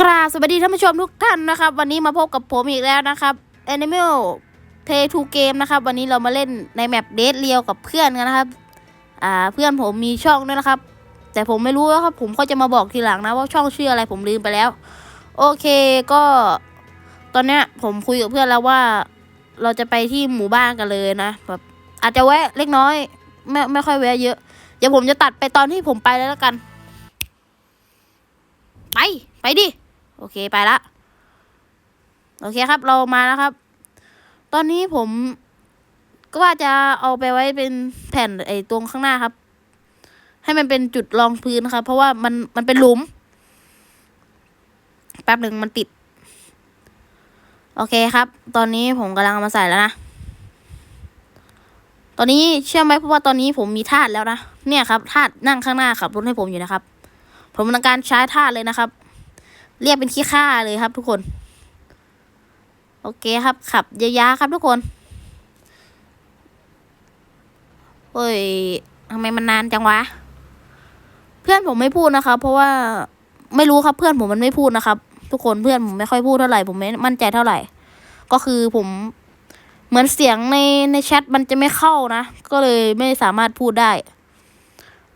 กราบสวัสดีท่านผู้ชมทุกท่านนะครับ วันนี้มาพบกับผมอีกแล้วนะครับ Animal p l a y to Game นะครับ วันนี้เรามาเล่นในแมปเดทเรียวกับเพื่อนกันนะครับ อ่าเพื่อนผมมีช่องด้วยนะครับ แต่ผมไม่รู้นะครับ ผมก็จะมาบอกทีหลังนะว่าช่องชื่ออะไรผมลืมไปแล้ว โอเคก็ ตอนเนี้ยผมคุยกับเพื่อนแล้วว่า เราจะไปที่หมู่บ้านกันเลยนะแบบอาจจะแวะเล็กน้อย ไม่ไม่ค่อยแวะเยอะเดี๋ยวผมจะตัดไปตอนที่ผมไปแล้วกัน ไปไปดิ โอเคไปละ โอเคครับ เรามาแล้วครับ ตอนนี้ผมก็ว่าจะเอาไปไว้เป็นแผ่นไอ้ตรงข้างหน้าครับ ให้มันเป็นจุดรองพื้นครับ เพราะว่ามันมันเป็นหลุม แป๊บหนึ่งมันติด โอเคครับ ตอนนี้ผมกำลังมาใส่แล้วนะ ตอนนี้เชื่อไหมเพราะว่าตอนนี้ผมมีธาตุแล้วนะ เนี่ยครับธาตุนั่งข้างหน้าขับรถให้ผมอยู่นะครับ ผมกำลังการใช้ธาตุเลยนะครับ เรียกเป็นขี้ข้าเลยครับทุกคน โอเคครับขับยาๆครับทุกคนเฮ้ยทำไมมันนานจังวะ เพื่อนผมไม่พูดนะครับ เพราะว่าไม่รู้ครับเพื่อนผมมันไม่พูดนะครับ ทุกคนเพื่อนผมไม่ค่อยพูดเท่าไหร่ผมไม่มั่นใจเท่าไหร่ ก็คือผมเหมือนเสียงในในแชทมันจะไม่เข้านะ ก็เลยไม่สามารถพูดได้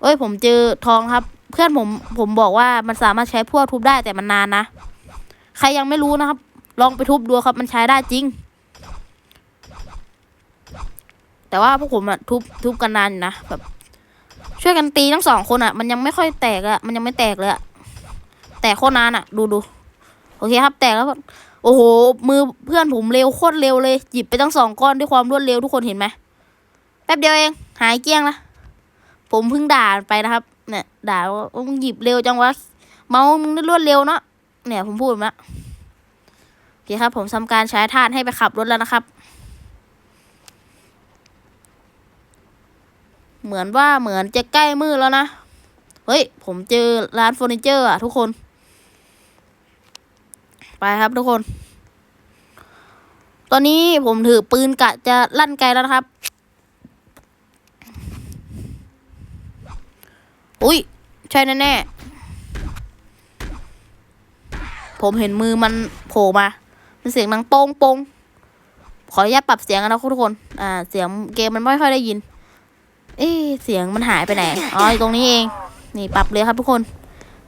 เอ้ยผมเจอทองครับ เพื่อนผมผมบอกว่ามันสามารถใช้พวกทุบได้แต่มันนานนะใครยังไม่รู้นะครับ ลองไปทุบดูครับมันใช้ได้จริง แต่ว่าพวกผมอะทุบทุบกันนานนะแบบ ช่วยกันตีทั้งสองคนอะมันยังไม่ค่อยแตกอะมันยังไม่แตกเลยอะแตกโคตรนานอะดูดูโอเคครับ แตกแล้วโอ้โห มือเพื่อนผมเร็วโคตรเร็วเลย หยิบไปทั้งสองก้อนด้วยความรวดเร็วทุกคนเห็นไหมแป๊บเดียวเอง หายเกลี้ยงละผมเพิ่งด่าไปนะครับ เนี่ยด่าว่ามึงหยิบเร็วจังวะเมามึงรวดเร็วเนาะเนี่ยผมพูดมาโอเคครับ ผมทำการใช้ธาตุให้ไปขับรถแล้วนะครับ เหมือนว่าเหมือนจะใกล้มืดแล้วนะ เฮ้ย ผมเจอร้านเฟอร์นิเจอร์อะทุกคน ไปครับทุกคน ตอนนี้ผมถือปืนกะจะลั่นไกลแล้วนะครับ อุ้ยใช่แน่ๆผมเห็นมือมันโผล่มาเป็นเสียงดังโป้งโป้งขออนุญาตปรับเสียงกันนะทุกคน อ่า เสียงเกมมันไม่ค่อยได้ยิน เอ๊เสียงมันหายไปไหน อ๋อตรงนี้เอง นี่ปรับเลยครับทุกคน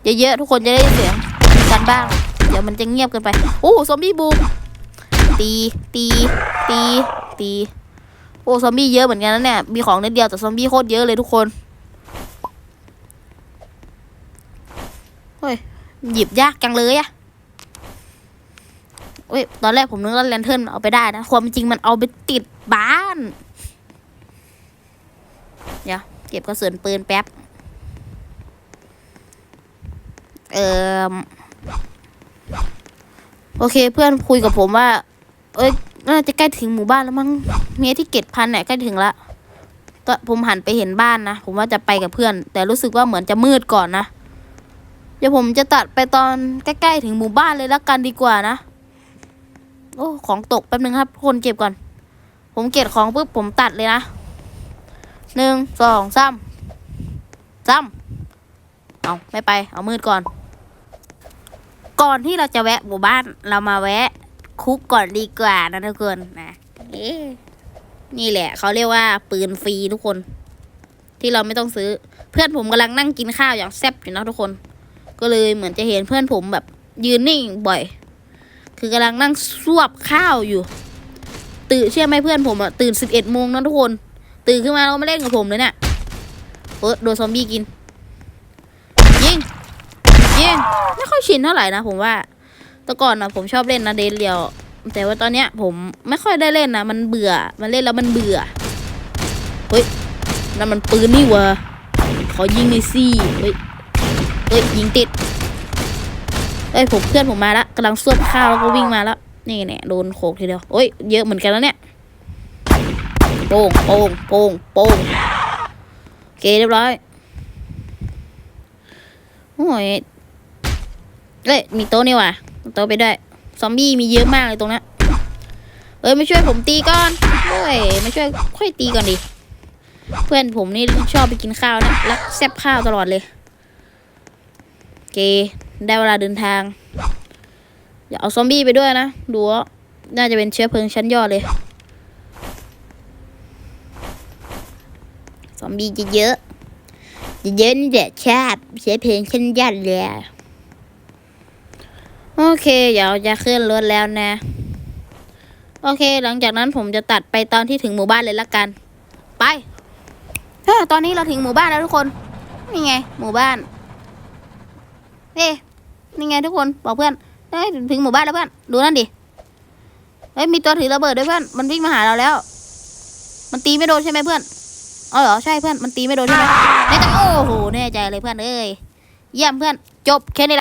เยอะๆทุกคนจะได้ยินเสียงกันบ้าง เดี๋ยวมันจะเงียบเกินไป โอ้ซอมบี้บูมตี ตี ตี ตี โอ้ซอมบี้เยอะเหมือนกันนะเนี่ย มีของนิดเดียวแต่ซอมบี้โคตรเยอะเลยทุกคน เฮ้ย หยิบยากจังเลยอะเฮ้ย ตอนแรกผมนึกว่าแลนเทิร์นเอาไปได้นะ ความจริงมันเอาไปติดบ้าน เดี๋ยว เก็บกระสุนปืนแป๊บ เออโอเค เพื่อนคุยกับผมว่า เอ้ย น่าจะใกล้ถึงหมู่บ้านแล้วมั้ง เมียที่เกตพันเนี่ยใกล้ถึงละก็ผมหันไปเห็นบ้านนะ ผมว่าจะไปกับเพื่อน แต่รู้สึกว่าเหมือนจะมืดก่อนนะ ดี๋ยวผมจะตัดไปตอนใกล้ๆถึงหมู่บ้านเลยละกันดีกว่านะ โอ้ของตกแป๊บนึงครับ คนเก็บก่อน ผมเก็บของปุ๊บผมตัดเลยนะหนึ่งสองสามสามเอาไม่ไป เอามืดก่อน ก่อนที่เราจะแวะหมู่บ้านเรามาแวะ คุกก่อนดีกว่านะทุกคนนะเอ๊ะนี่แหละเขาเรียกว่า ปืนฟรีทุกคน ที่เราไม่ต้องซื้อ เพื่อนผมกำลังนั่งกินข้าวอย่างแซ่บอยู่นะทุกคน ก็เลยเหมือนจะเห็นเพื่อนผมแบบยืนนิ่งบ่อย คือกำลังนั่งซวบข้าวอยู่ ตื่นเชื่อไหมเพื่อนผมอะตื่นสิบเอ็ดโมงนะทุกคน ตื่นขึ้นมาแล้วมาเล่นกับผมเลยเนี่ยเออโดนซอมบี้กิน ยิง ยิง ไม่ค่อยชินเท่าไหร่นะผมว่าแต่ก่อนนะผมชอบเล่นนะเดนเรียว แต่ว่าตอนเนี้ยผมไม่ค่อยได้เล่นนะมันเบื่อ มันเล่นแล้วมันเบื่อ เฮ้ยนั่นมันปืนนี่วะขอยิงหน่อยสิเฮ้ย เฮ้ยยิงติดเอ้ยผมเพื่อนผมมาละกำลังซวบข้าวแล้วก็วิ่งมาแล้วนี่เนี่ยโดนโขกทีเดียวโอ้ยเยอะเหมือนกันแล้วเนี่ยโป้งโป้งโป้งโป้งโอเคเรียบร้อยโอ้ยเอ้ยมีโต๊ะนี่ว่ะโต๊ะไปด้วยซอมบี้มีเยอะมากเลยตรงนั้นเอ้ยไม่ช่วยผมตีก่อนเอ้ยไม่ช่วยค่อยตีก่อนดิเพื่อนผมนี่ชอบไปกินข้าวนะรักแซ่บข้าวตลอดเลย เคได้เวลาเดินทาง อย่าเอาซอมบี้ไปด้วยนะ ดูว่าน่าจะเป็นเชื้อเพลิงชั้นยอดเลย ซอมบี้จะเยอะจะเยอะนี่แหละชาติเชื้อเพลิงชั้นยอดเลยโอเค เดี๋ยวจะขึ้นรถแล้วนะ โอเค หลังจากนั้นผมจะตัดไปตอนที่ถึงหมู่บ้านเลยละกัน ไปเฮ้ตอนนี้เราถึงหมู่บ้านแล้วทุกคน นี่ไง หมู่บ้าน นี่นี่ไงทุกคนบอกเพื่อนเฮ้ยถึงหมู่บ้านแล้วเพื่อนดูนั่นดิเฮ้ยมีตัวถือระเบิดด้วยเพื่อนมันวิ่งมาหาเราแล้ว มันตีไม่โดนใช่ไหมเพื่อนอ๋อเหรอใช่เพื่อนมันตีไม่โดนใช่ไหมแน่ใจโอ้โหแน่ใจเลยเพื่อนเอ้ยเยี่ยมเพื่อนจบแค่นี้ละ